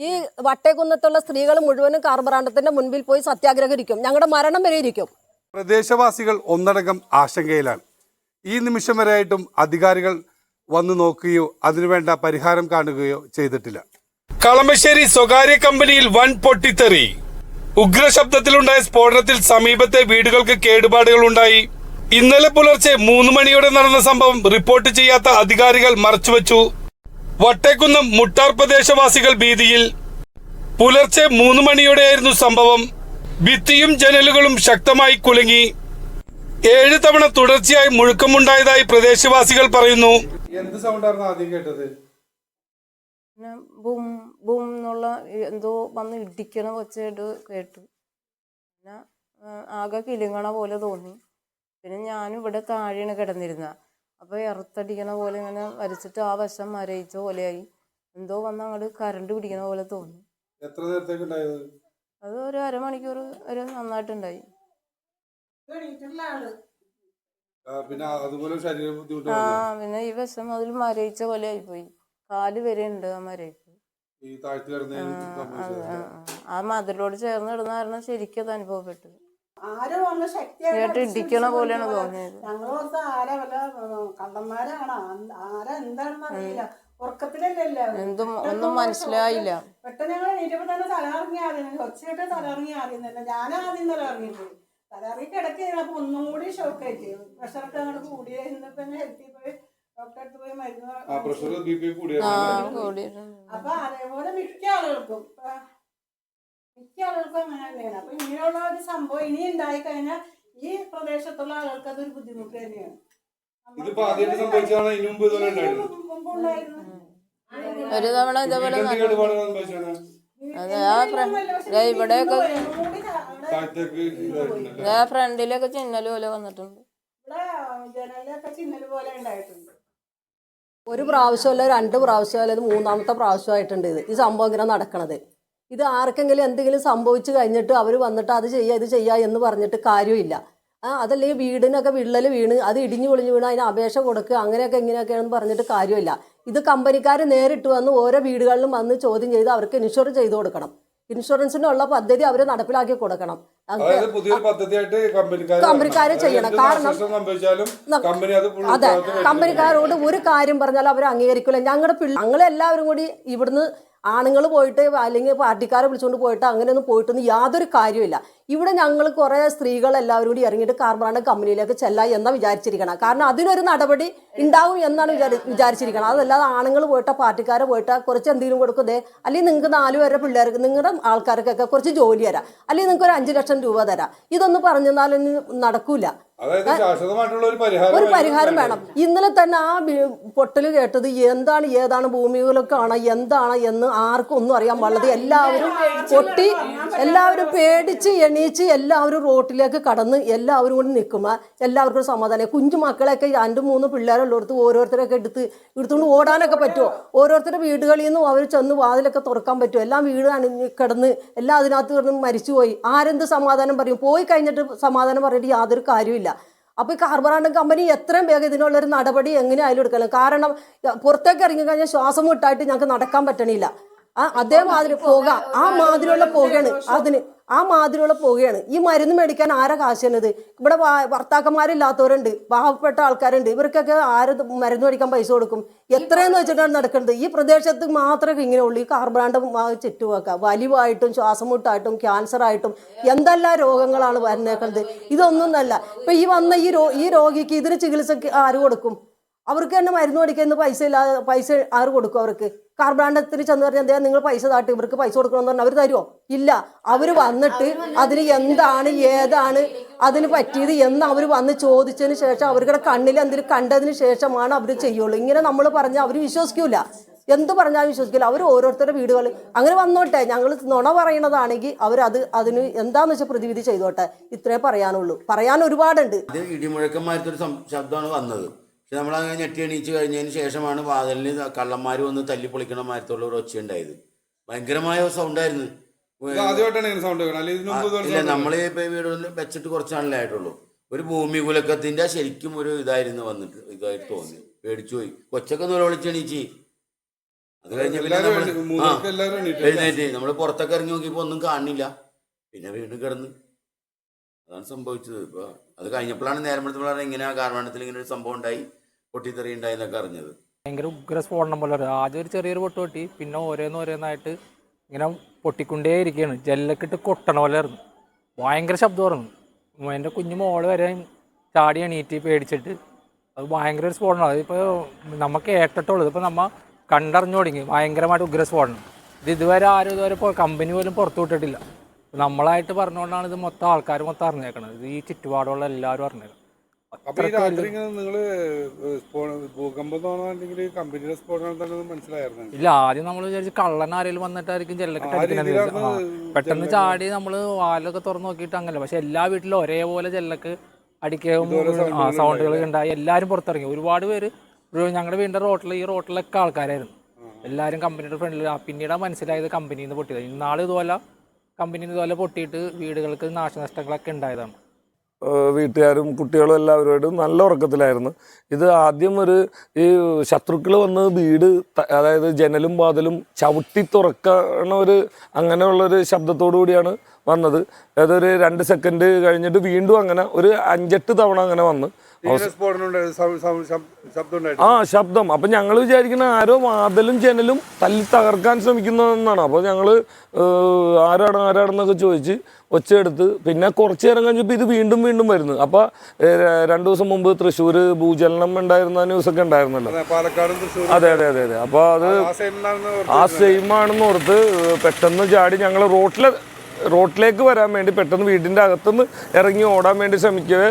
ഈ വട്ടേക്കുന്നത്തുള്ള സ്ത്രീകൾ മുഴുവനും കാർബറാണ്ടത്തിന്റെ മുൻപിൽ പോയി സത്യാഗ്രഹിക്കും ഞങ്ങളുടെ മരണം വരെ ഇരിക്കും. പ്രദേശവാസികൾ ഒന്നടങ്കം ആശങ്കയിലാണ്. ഈ നിമിഷം വരെയായിട്ടും അധികാരികൾ വന്നു നോക്കുകയോ അതിനുവേണ്ട പരിഹാരം കാണുകയോ ചെയ്തിട്ടില്ല. കളമശ്ശേരി സ്വകാര്യ കമ്പനിയിൽ വൻ പൊട്ടിത്തെറി. ഉഗ്രശബ്ദത്തിലുണ്ടായ സ്ഫോടനത്തിൽ സമീപത്തെ വീടുകൾക്ക് കേടുപാടുകൾ ഉണ്ടായി. ഇന്നലെ പുലർച്ചെ മൂന്ന് മണിയോടെ നടന്ന സംഭവം റിപ്പോർട്ട് ചെയ്യാത്ത അധികാരികൾ മറച്ചുവെച്ചു. വട്ടേക്കുന്നം മുട്ടാർ പ്രദേശവാസികൾ ഭീതിയിൽ. പുലർച്ചെ മൂന്ന് മണിയോടെയായിരുന്നു സംഭവം. ഭിത്തിയും ജനലുകളും ശക്തമായി കുലുങ്ങി. ഏഴ് തവണ തുടർച്ചയായി മുഴുക്കമുണ്ടായതായി പ്രദേശവാസികൾ പറയുന്നു. എന്ത് സൗണ്ടായിരുന്നു ആദ്യം കേട്ടത്? പിന്നെ ബൂം ബൂം എന്നുള്ള എന്തോ വന്ന് ഇടിക്കണ വെച്ചിട്ട് കേട്ടു. പിന്നെ ആകെ കിലുങ്ങണ പോലെ തോന്നി. പിന്നെ ഞാനും ഇവിടെ താഴെയാണ് കിടന്നിരുന്ന അപ്പോൾ ഇറത്തടിക്കണ പോലെ ഇങ്ങനെ വരച്ചിട്ട് ആ വശം മരയിച്ച പോലെയായി. എന്തോ വന്ന് അങ്ങോട്ട് കരണ്ട് പിടിക്കണ പോലെ തോന്നി. എത്ര നേരത്തേക്ക് ഉണ്ടായത്? അത് ഒരു അരമണിക്കൂർ വരെ നന്നായിട്ടുണ്ടായി. പിന്നെ അതുപോലെ ശരീര ബുദ്ധിമുട്ട് ആ പിന്നെ ഈ വശം അതിൽ മരയിച്ച പോലെ ആയിപ്പോയി. കാൽ വരെ ഉണ്ട് ആ മരയിപ്പ് ഈ താഴ്ത്തി അത് ആ, ആ. ആ മതിലോട് ചേർന്ന് ഇടുന്ന കാരണം ശരിക്കും അത് അനുഭവപ്പെട്ടു. ആരോ വന്ന് കേട്ട് ഇടിക്കണ പോലെയാണ് തോന്നിയത്. ഞങ്ങൾ ഓർത്ത് ആരാ വല്ല കള്ളന്മാരാണ്. ആരാ എന്താണെന്ന് അറിയില്ല. ഉറക്കത്തിലല്ലേ എന്തും ഒന്നും മനസ്സിലായില്ല. പെട്ടെന്ന് ഞങ്ങൾ എണീറ്റപ്പോ തന്നെ തലകറങ്ങി ആദ്യം. ഒച്ചയിട്ട് തലകറങ്ങി ആദ്യം തന്നെ. ഞാൻ ആദ്യം തലകറങ്ങിപ്പോയി തലകറങ്ങി കിടക്കുകയാണ് അപ്പൊ ഒന്നും കൂടി ഷോക്ക് ആയിട്ട്. പ്രഷറൊക്കെ അങ്ങോട്ട് കൂടിയ. ഇന്നിപ്പോ ഹെൽത്തിൽ പോയി. ഡോക്ടറെ അടുത്ത് പോയി മരുന്ന് അപ്പൊ അതേപോലെ മിക്ക ആളുകൾക്കും മിക്ക ആളുകൾക്കും അങ്ങനെ തന്നെയാണ്. അപ്പൊ ഇങ്ങനെയുള്ള ഒരു സംഭവം ഇനി ഉണ്ടായി കഴിഞ്ഞാൽ ഈ പ്രദേശത്തുള്ള ആളുകൾക്ക് അതൊരു ബുദ്ധിമുട്ട് തന്നെയാണ്. ഇതിപ്പോ ആദ്യമായിട്ട് സംഭവിച്ചതാണ് ഇതിനു മുമ്പ് ഇതുപോലെ. ഒരു തവണ ഇതേപോലെ ഇവിടെയൊക്കെ ഫ്രണ്ടിലൊക്കെ ചിന്നൽ പോലെ വന്നിട്ടുണ്ട്. ഇവിടെ ജനലിലൊക്കെ ചിന്നൽ പോലെ ഉണ്ടായിട്ടുണ്ട്. ഒരു പ്രാവശ്യമല്ല രണ്ട് പ്രാവശ്യമല്ല ഇത് മൂന്നാമത്തെ പ്രാവശ്യമായിട്ടുണ്ട് ഇത്. ഈ സംഭവം ഇങ്ങനെ നടക്കണത്. ഇത് ആർക്കെങ്കിലും എന്തെങ്കിലും സംഭവിച്ചു കഴിഞ്ഞിട്ട് അവർ വന്നിട്ട് അത് ചെയ്യുക ഇത് ചെയ്യുക എന്ന് പറഞ്ഞിട്ട് കാര്യമില്ല. അതല്ലേ വീടിനൊക്കെ വിള്ളൽ വീണ് അത് ഇടിഞ്ഞു പൊളിഞ്ഞു വീണ് അതിന് അപേക്ഷ കൊടുക്കുക അങ്ങനെയൊക്കെ ഇങ്ങനെയൊക്കെയാണെന്ന് പറഞ്ഞിട്ട് കാര്യമില്ല. ഇത് കമ്പനിക്കാർ നേരിട്ട് വന്ന് ഓരോ വീടുകളിലും വന്ന് ചോദ്യം ചെയ്ത് അവർക്ക് ഇൻഷുർ ചെയ്ത് കൊടുക്കണം. ഇൻഷുറൻസിനുള്ള പദ്ധതി അവർ നടപ്പിലാക്കി കൊടുക്കണം. കമ്പനിക്കാര് ചെയ്യണം. കാരണം അതെ കമ്പനിക്കാരോട് ഒരു കാര്യം പറഞ്ഞാൽ അവർ അംഗീകരിക്കില്ല ഞങ്ങളുടെ പിള്ളേർ ഞങ്ങളെല്ലാവരും കൂടി ഇവിടുന്ന് ആണുങ്ങൾ പോയിട്ട് അല്ലെങ്കിൽ പാർട്ടിക്കാരെ വിളിച്ചുകൊണ്ട് പോയിട്ട് അങ്ങനെയൊന്നും പോയിട്ടൊന്നും യാതൊരു കാര്യമില്ല ഇവിടെ ഞങ്ങൾ കുറേ സ്ത്രീകൾ എല്ലാവരും കൂടി ഇറങ്ങിയിട്ട് കാർബറാണ്ട് കമ്പനിയിലേക്ക് ചെല്ലാം എന്നാ വിചാരിച്ചിരിക്കണം. കാരണം അതിനൊരു നടപടി ഉണ്ടാവും എന്നാണ് വിചാരി വിചാരിച്ചിരിക്കണം. അതല്ലാതെ ആണുങ്ങൾ പോയിട്ട് പാർട്ടിക്കാരെ പോയിട്ട് കുറച്ച് എന്തെങ്കിലും കൊടുക്കുന്നേ അല്ലെങ്കിൽ നിങ്ങൾക്ക് നാല് പേരുടെ പിള്ളേർക്ക് നിങ്ങളുടെ ആൾക്കാർക്കൊക്കെ കുറച്ച് ജോലി തരാം. അല്ലെങ്കിൽ നിങ്ങൾക്ക് ഒരു അഞ്ച് ലക്ഷം രൂപ തരാം. ഇതൊന്നും പറഞ്ഞു നടക്കൂല. ഒരു പരിഹാരം വേണം ഇന്നലെ തന്നെ ആ പൊട്ടൽ കേട്ടത് എന്താണ് ഏതാണ് ഭൂമികളൊക്കെയാണ് എന്താണ് എന്ന് ആർക്കും ഒന്നും അറിയാൻ പാടില്ല. എല്ലാവരും പൊട്ടി എല്ലാവരും പേടിച്ച് എണീച്ച് എല്ലാവരും റോട്ടിലേക്ക് കടന്ന് എല്ലാവരും കൂടി നിൽക്കുമ്പോൾ എല്ലാവർക്കും സമാധാനം. കുഞ്ഞു മക്കളെയൊക്കെ രണ്ട് മൂന്ന് പിള്ളേരുള്ളടത്ത് ഓരോരുത്തരൊക്കെ എടുത്ത് എടുത്തുകൊണ്ട് ഓടാനൊക്കെ പറ്റുമോ? ഓരോരുത്തരുടെ വീടുകളിൽ നിന്നും അവർ ചെന്ന് വാതിലൊക്കെ തുറക്കാൻ പറ്റുമോ? എല്ലാം വീട് കിടന്ന് എല്ലാം അതിനകത്ത് കിടന്ന് മരിച്ചുപോയി. ആരെന്ത് സമാധാനം പറയും? പോയി കഴിഞ്ഞിട്ട് സമാധാനം പറഞ്ഞിട്ട് യാതൊരു കാര്യമില്ല അപ്പോൾ ഈ കാർബറാണ്ട് കമ്പനി എത്രയും വേഗം ഇതിനുള്ളൊരു നടപടി എങ്ങനെയായാലും എടുക്കണം? കാരണം പുറത്തേക്ക് ഇറങ്ങി കഴിഞ്ഞാൽ ശ്വാസം മുട്ടായിട്ട് ഞങ്ങൾക്ക് നടക്കാൻ പറ്റണില്ല. ആ അതേമാതിരി പോകാം. ആ മാതിരിയുള്ള പുകയാണ് അതിന് ആ മാതിരിയുള്ള പുകയാണ്. ഈ മരുന്ന് മേടിക്കാൻ ആരാ കാശുന്നത് ഇവിടെ ഭർത്താക്കന്മാരില്ലാത്തവരുണ്ട്. പാവപ്പെട്ട ആൾക്കാരുണ്ട്. ഇവർക്കൊക്കെ ആര് മരുന്ന് മേടിക്കാൻ പൈസ കൊടുക്കും? എത്രയെന്ന് വെച്ചിട്ടാണ് നടക്കുന്നത്? ഈ പ്രദേശത്ത് മാത്രമേ ഇങ്ങനെ ഉള്ളൂ. ഈ കാർബറാണ്ട് ചുറ്റുമൊക്കെ വലിവായിട്ടും ശ്വാസം മുട്ടായിട്ടും ക്യാൻസർ ആയിട്ടും എന്തെല്ലാം രോഗങ്ങളാണ് വരുന്നേക്കുന്നത് ഇതൊന്നും അല്ല ഇപ്പൊ ഈ വന്ന ഈ ഈ രോഗിക്ക് ഇതിന് ചികിത്സക്ക് ആര് കൊടുക്കും? അവർക്ക് തന്നെ മരുന്ന് മേടിക്കുന്ന പൈസ ഇല്ലാതെ പൈസ ആര് കൊടുക്കും അവർക്ക്? കാർബാണ്ടത്തിൽ ചെന്ന് പറഞ്ഞാൽ എന്താ നിങ്ങൾ പൈസ താട്ടി ഇവർക്ക് പൈസ കൊടുക്കണമെന്ന് പറഞ്ഞാൽ അവർ തരുമോ ഇല്ല. അവർ വന്നിട്ട് അതിന് എന്താണ് ഏതാണ് അതിന് പറ്റിയത് എന്ന് അവർ വന്ന് ചോദിച്ചതിന് ശേഷം അവരുടെ കണ്ണിൽ എന്തെങ്കിലും കണ്ടതിന് ശേഷമാണ് അവർ ചെയ്യുള്ളൂ. ഇങ്ങനെ നമ്മൾ പറഞ്ഞാൽ അവർ വിശ്വസിക്കൂല. എന്ത് പറഞ്ഞാലും വിശ്വസിക്കില്ല അവർ ഓരോരുത്തരുടെ വീടുകൾ അങ്ങനെ വന്നോട്ടെ. ഞങ്ങൾ നുണ പറയണതാണെങ്കിൽ അവരത് അതിന് എന്താന്ന് വെച്ചാൽ പ്രതിവിധി ചെയ്തോട്ടെ. ഇത്രേ പറയാനുള്ളൂ. പറയാൻ ഒരുപാടുണ്ട്. സം- ശബ്ദമാണ് വന്നത്. പക്ഷെ നമ്മൾ അങ്ങനെ ഞെട്ടി എണീച്ച് കഴിഞ്ഞതിന് ശേഷമാണ് വാതിലിന് കള്ളന്മാർ വന്ന് തല്ലി പൊളിക്കണ മാരത്തുള്ള ഒരു ഒച്ച ഉണ്ടായത് ഭയങ്കരമായ സൗണ്ടായിരുന്നു ഇല്ല നമ്മൾ നമ്മൾ ഇപ്പൊ ഈ വീട് വെച്ചിട്ട് കുറച്ചാണല്ലേ ആയിട്ടുള്ളൂ. ഒരു ഭൂമി കുലക്കത്തിന്റെ ശരിക്കും ഒരു ഇതായിരുന്നു വന്നിട്ട് ഇതായിട്ട് തോന്നി പേടിച്ചു പോയി. കൊച്ചൊക്കെ നിലവിളിച്ച് എണീച്ച്. അത് കഴിഞ്ഞ പിന്നെ എണീറ്റു. എഴുന്നേറ്റ്. നമ്മൾ പുറത്തൊക്കെ ഇറങ്ങി നോക്കിയപ്പോ ഒന്നും കാണില്ല പിന്നെ വീണ്ടും കിടന്ന് അതാണ് സംഭവിച്ചത്. ഇപ്പോൾ അത് കഴിഞ്ഞപ്പോഴാണ് നേരം എടുത്തപ്പോഴാണ് ഇങ്ങനെ ആ കാർവാണത്തിൽ ഇങ്ങനെ ഒരു സംഭവം ഉണ്ടായി പൊട്ടിത്തെറി ഉണ്ടായി എന്നൊക്കെ അറിഞ്ഞത്. ഭയങ്കര ഉഗ്ര സ്ഫോടനം പോലെ ആദ്യം ഒരു ചെറിയൊരു പൊട്ട് പൊട്ടി പിന്നെ ഓരോന്ന് ഓരോന്നായിട്ട് ഇങ്ങനെ പൊട്ടിക്കൊണ്ടേ ഇരിക്കുകയാണ്. ജെല്ലൊക്കെ കൊട്ടണ പോലെ ആയിരുന്നു. ഭയങ്കര ശബ്ദമായിരുന്നു. എന്റെ കുഞ്ഞു മോൾ വരെ ചാടി എണീറ്റ് പേടിച്ചിട്ട് അത് ഭയങ്കര ഒരു സ്ഫോടനം. അതിപ്പോൾ നമുക്ക് കേട്ടിട്ടുള്ളൂ ഇതിപ്പോൾ നമ്മൾ കണ്ടറിഞ്ഞു തുടങ്ങി. ഭയങ്കരമായിട്ട് ഉഗ്ര സ്ഫോടനം. ഇത് ഇതുവരെ ആരും ഇതുവരെ കമ്പനി പോലും പുറത്തു വിട്ടിട്ടില്ല. നമ്മളായിട്ട് പറഞ്ഞുകൊണ്ടാണ് ഇത് മൊത്തം ആൾക്കാർ മൊത്തം അറിഞ്ഞേക്കണത്. ഇത് ഈ ചുറ്റുപാടുള്ള എല്ലാവരും അറിഞ്ഞേക്കണം അപ്പൊ ഈ രാത്രി ഇങ്ങനെ നിങ്ങൾ സ്ഫോ- ഭൂകമ്പം തോന്നാണെങ്കിൽ കമ്പനിയുടെ സ്ഫോടനം തന്നെ മനസ്സിലായിരുന്നു ഇല്ല ആദ്യം നമ്മൾ വിചാരിച്ചു കള്ളൻ ആരെങ്കിലും വന്നിട്ടായിരിക്കും ജെല്ലൊക്കെ ആ രീതിയിലായിരുന്നു പെട്ടെന്ന് ചാടി നമ്മൾ വാലൊക്കെ തുറന്നു നോക്കിയിട്ട് അങ്ങനെ പക്ഷെ എല്ലാ വീട്ടിലും ഒരേപോലെ ജെല്ലക്ക് അടിക്കുകയും ആ സൗണ്ടുകൾ ഉണ്ടായി. എല്ലാവരും പുറത്തിറങ്ങി. ഒരുപാട് പേര് ഒരു ഞങ്ങളുടെ വീടിന്റെ റോട്ടിൽ ഈ റോട്ടിലൊക്കെ ആൾക്കാരായിരുന്നു. എല്ലാവരും കമ്പനിയുടെ ഫ്രണ്ടിൽ പിന്നീട് മനസ്സിലായത് കമ്പനിയിൽ നിന്ന് പൊട്ടിയത്. ഇന്നാൾ ഇതുപോലെ നിന്ന് ഇതുപോലെ പൊട്ടിയിട്ട് വീടുകൾക്ക് നാശനഷ്ടങ്ങളൊക്കെ ഉണ്ടായതാണ്. വീട്ടുകാരും കുട്ടികളും എല്ലാവരോടും നല്ല ഉറക്കത്തിലായിരുന്നു. ഇത് ആദ്യം ഒരു ഈ ശത്രുക്കൾ വന്ന് വീട് അതായത് ജനലും വാതിലും ചവിട്ടി തുറക്കണ ഒരു അങ്ങനെയുള്ളൊരു ശബ്ദത്തോടു കൂടിയാണ് വന്നത്. അതൊരു രണ്ട് സെക്കൻഡ് കഴിഞ്ഞിട്ട് വീണ്ടും അങ്ങനെ ഒരു അഞ്ചെട്ട് തവണ അങ്ങനെ വന്ന്. ആ ശബ്ദം. അപ്പം ഞങ്ങൾ വിചാരിക്കുന്ന ആരോ വാതിലും ജനലും തല്ലി തകർക്കാൻ ശ്രമിക്കുന്നതെന്നാണ്. അപ്പോൾ ഞങ്ങൾ ആരാണ് ആരാണെന്നൊക്കെ ചോദിച്ച് ഒച്ചയെടുത്ത് പിന്നെ കുറച്ച് നേരം കഴിഞ്ഞപ്പോൾ ഇത് വീണ്ടും വീണ്ടും വരുന്നു. അപ്പോൾ രണ്ടു ദിവസം മുമ്പ് തൃശ്ശൂർ ഭൂചലനം ഉണ്ടായിരുന്ന ന്യൂസൊക്കെ ഉണ്ടായിരുന്നല്ലോ. അതെ, പാലക്കാടും തൃശ്ശൂരും. അതെ അതെ അതെ അതെ. അപ്പോൾ അത് ആ സെയിം ആണെന്ന് ഓർത്ത് പെട്ടെന്ന് ചാടി ഞങ്ങൾ റോട്ടിലെ റോട്ടിലേക്ക് വരാൻ വേണ്ടി പെട്ടെന്ന് വീടിന്റെ അകത്തുനിന്ന് ഇറങ്ങി ഓടാൻ വേണ്ടി ശ്രമിക്കവേ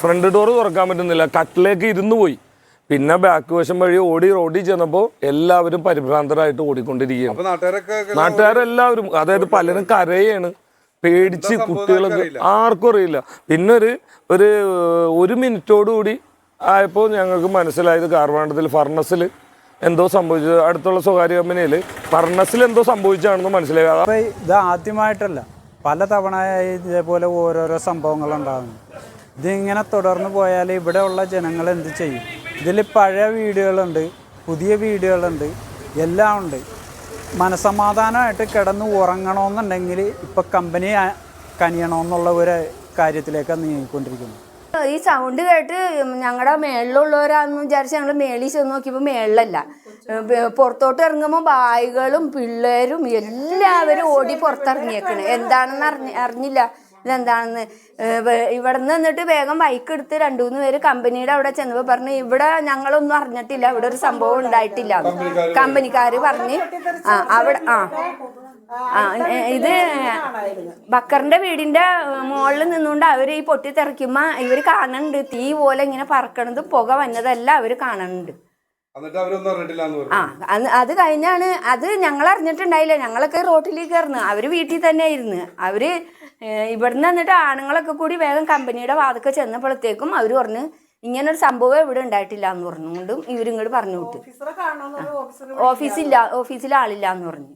ഫ്രണ്ട് ഡോറ് തുറക്കാൻ പറ്റുന്നില്ല. കട്ടിലേക്ക് ഇരുന്ന് പോയി. പിന്നെ ബാക്ക് വശം വഴി ഓടി റോഡിൽ ചെന്നപ്പോൾ എല്ലാവരും പരിഭ്രാന്തരായിട്ട് ഓടിക്കൊണ്ടിരിക്കുകയാണ്. നാട്ടുകാരെല്ലാവരും അതായത് പലരും കരയാണ്. പേടിച്ച് കുട്ടികളൊക്കെ ആർക്കും അറിയില്ല. പിന്നെ ഒരു ഒരു ഒരു മിനിറ്റോട് കൂടി ആയപ്പോൾ ഞങ്ങൾക്ക് മനസ്സിലായത് കാർവാണ്ടത്തിൽ ഫർണസിൽ എന്തോ സംഭവിച്ചത്. അടുത്തുള്ള സ്വകാര്യ കമ്പനിയിൽ ഫർണസിൽ എന്തോ സംഭവിച്ചാണെന്ന് മനസ്സിലായി. അപ്പോൾ ഇത് ആദ്യമായിട്ടല്ല. പല തവണ ഇതേപോലെ ഓരോരോ സംഭവങ്ങൾ ഉണ്ടാകുന്നു. ഇതിങ്ങനെ തുടർന്ന് പോയാൽ ഇവിടെയുള്ള ജനങ്ങൾ എന്ത് ചെയ്യും? ഇതിൽ പഴയ വീടുകളുണ്ട് പുതിയ വീടുകളുണ്ട് എല്ലാം ഉണ്ട്. മനസമാധാനമായിട്ട് കിടന്ന് ഉറങ്ങണമെന്നുണ്ടെങ്കിൽ ഇപ്പം കമ്പനി കനിയണമെന്നുള്ള ഒരു കാര്യത്തിലേക്കാണ് നീങ്ങിക്കൊണ്ടിരിക്കുന്നത്. ഈ സൗണ്ട് കേട്ട് ഞങ്ങളുടെ മേളിലുള്ളവരാന്ന് വിചാരിച്ച് ഞങ്ങൾ മേളിൽ ചെന്ന് നോക്കിയപ്പോൾ മേളിലല്ല. പുറത്തോട്ട് ഇറങ്ങുമ്പോൾ ബായികളും പിള്ളേരും എല്ലാവരും ഓടി പുറത്തിറങ്ങിയേക്കണ്. എന്താണെന്ന് അറിഞ്ഞ അറിഞ്ഞില്ല. ഇതെന്താണെന്ന്? ഇവിടെ നിന്ന് നിന്നിട്ട് വേഗം ബൈക്ക് എടുത്ത് രണ്ടു മൂന്ന് പേര് കമ്പനിയുടെ അവിടെ ചെന്നപ്പോൾ പറഞ്ഞു ഇവിടെ ഞങ്ങളൊന്നും അറിഞ്ഞിട്ടില്ല. ഇവിടെ ഒരു സംഭവം ഉണ്ടായിട്ടില്ല കമ്പനിക്കാർ പറഞ്ഞ് ആ അവിടെ ആ. ആ ഇത് ബക്കറിന്റെ വീടിന്റെ മുകളിൽ നിന്നുകൊണ്ട് അവർ ഈ പൊട്ടി തെറിക്കുമ്പോ ഇവർ കാണുന്നുണ്ട് തീ പോലെ ഇങ്ങനെ പറക്കണത് പുക വന്നതല്ല അവർ കാണുന്നുണ്ട് ആ അന്ന് അത് കഴിഞ്ഞാണ് അത് ഞങ്ങൾ അറിഞ്ഞിട്ടുണ്ടായില്ല ഞങ്ങളൊക്കെ റോട്ടിലേക്ക് കയറുന്നു അവർ വീട്ടിൽ തന്നെ ആയിരുന്നു. അവർ ഇവിടുന്ന് എന്നിട്ട് ആണുങ്ങളൊക്കെ കൂടി വേഗം കമ്പനിയുടെ വാതൊക്കെ ചെന്നപ്പോഴത്തേക്കും അവർ പറഞ്ഞു ഇങ്ങനൊരു സംഭവം ഇവിടെ ഉണ്ടായിട്ടില്ല എന്ന് പറഞ്ഞുകൊണ്ടും ഇവരിങ്ങോട്ട് പറഞ്ഞു വിട്ടു. ഓഫീസില്ല ഓഫീസിൽ ആളില്ല എന്ന് പറഞ്ഞു.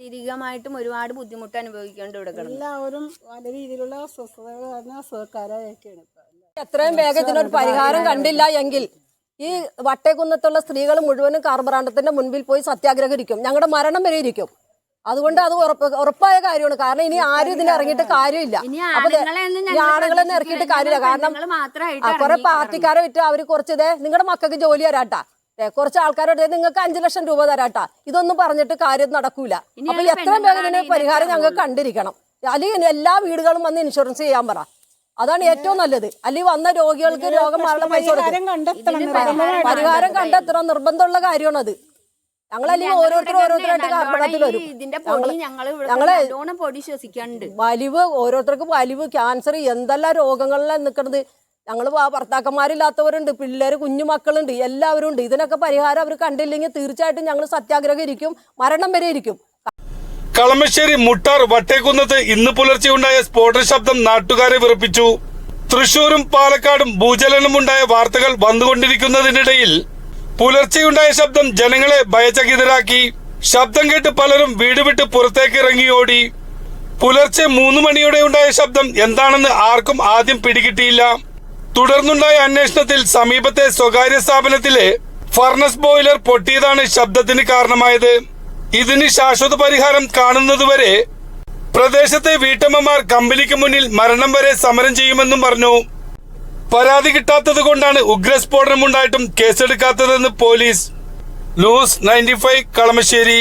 ശാരീരികമായിട്ടും ഒരുപാട് ബുദ്ധിമുട്ട് അനുഭവിക്കേണ്ട ഇവിടെ കിടന്നു. എല്ലാവരും പല രീതിയിലുള്ള അസ്വസ്ഥതകൾ കാരണം അസുഖക്കാരായൊക്കെയാണ് ഇപ്പൊ. എത്രയും വേഗം ഇതിനൊരു പരിഹാരം കണ്ടില്ല എങ്കിൽ ഈ വട്ടേക്കുന്നത്തുള്ള സ്ത്രീകൾ മുഴുവനും കാർബറാണ്ടത്തിന്റെ മുൻപിൽ പോയി സത്യാഗ്രഹം ഇരിക്കും ഞങ്ങളുടെ മരണം വരെ ഇരിക്കും. അതുകൊണ്ട് അത് ഉറപ്പ് ഉറപ്പായ കാര്യമാണ്. കാരണം ഇനി ആരും ഇതിന് ഇറങ്ങിയിട്ട് കാര്യമില്ല. ആണുങ്ങളെന്ന് അപ്പൊ ഇറക്കിയിട്ട് കാര്യമില്ല. കാരണം കുറെ പാർട്ടിക്കാരെ വിറ്റ് അവർ കുറച്ച് ഇതേ നിങ്ങളുടെ മക്കൾക്ക് ജോലി തരാട്ടാ. കുറച്ച് ആൾക്കാരോട് നിങ്ങൾക്ക് അഞ്ചു ലക്ഷം രൂപ തരാട്ടാ. ഇതൊന്നും പറഞ്ഞിട്ട് കാര്യം നടക്കൂല. അപ്പൊ എത്രയും വേഗം ഇതിന് പരിഹാരം ഞങ്ങൾ ഞങ്ങൾക്ക് കണ്ടിരിക്കണം. അല്ലെങ്കിൽ എല്ലാ വീടുകളും വന്ന് ഇൻഷുറൻസ് ചെയ്യാൻ പറ. അതാണ് ഏറ്റവും നല്ലത്. അല്ലെങ്കിൽ വന്ന രോഗികൾക്ക് രോഗം മാറുന്ന പൈസ പരിഹാരം കണ്ടെത്തണം നിർബന്ധമുള്ള കാര്യമാണത്. ഞങ്ങളല്ലെങ്കിൽ ഓരോരുത്തർ ഓരോരുത്തരായിട്ട് കാർബണത്തിൽ വരും. ഞങ്ങൾ വലിവ് ഓരോരുത്തർക്ക് വലിവ് ക്യാൻസർ എന്തെല്ലാം രോഗങ്ങളിലാണ് നിൽക്കുന്നത് ഞങ്ങൾ ഭർത്താക്കന്മാരില്ലാത്തവരുണ്ട് പിള്ളേർ കുഞ്ഞു മക്കളുണ്ട് എല്ലാവരും ഉണ്ട് ഇതിനൊക്കെ പരിഹാരം അവർ കണ്ടില്ലെങ്കിൽ തീർച്ചയായിട്ടും ഞങ്ങൾ സത്യാഗ്രഹം ഇരിക്കും മരണം വരെ ഇരിക്കും. കളമശ്ശേരി മുട്ടാർ വട്ടേക്കുന്നത്ത് ഇന്ന് പുലർച്ചെ ഉണ്ടായ സ്ഫോടന ശബ്ദം നാട്ടുകാരെ വിറപ്പിച്ചു. തൃശൂരും പാലക്കാടും ഭൂചലനമുണ്ടായ വാർത്തകൾ വന്നുകൊണ്ടിരിക്കുന്നതിനിടയിൽ പുലർച്ചെയുണ്ടായ ശബ്ദം ജനങ്ങളെ ഭയചകിതരാക്കി. ശബ്ദം കേട്ട് പലരും വീട് വിട്ട് പുറത്തേക്ക് ഇറങ്ങി ഓടി പുലർച്ചെ മൂന്ന് മണിയോടെ ഉണ്ടായ ശബ്ദം എന്താണെന്ന് ആർക്കും ആദ്യം പിടികിട്ടിയില്ല. തുടർന്നുണ്ടായ അന്വേഷണത്തിൽ സമീപത്തെ സ്വകാര്യ സ്ഥാപനത്തിലെ ഫർണസ് ബോയിലർ പൊട്ടിയതാണ് ശബ്ദത്തിന് കാരണമായത്. ഇതിന് ശാശ്വത പരിഹാരം കാണുന്നതുവരെ പ്രദേശത്തെ വീട്ടമ്മമാർ കമ്പനിക്ക് മുന്നിൽ മരണം വരെ സമരം ചെയ്യുമെന്നും പറഞ്ഞു. പരാതി കിട്ടാത്തത് കൊണ്ടാണ് ഉഗ്രസ്ഫോടനമുണ്ടായിട്ടും കേസെടുക്കാത്തതെന്ന് police. News ninety five Kalamassery.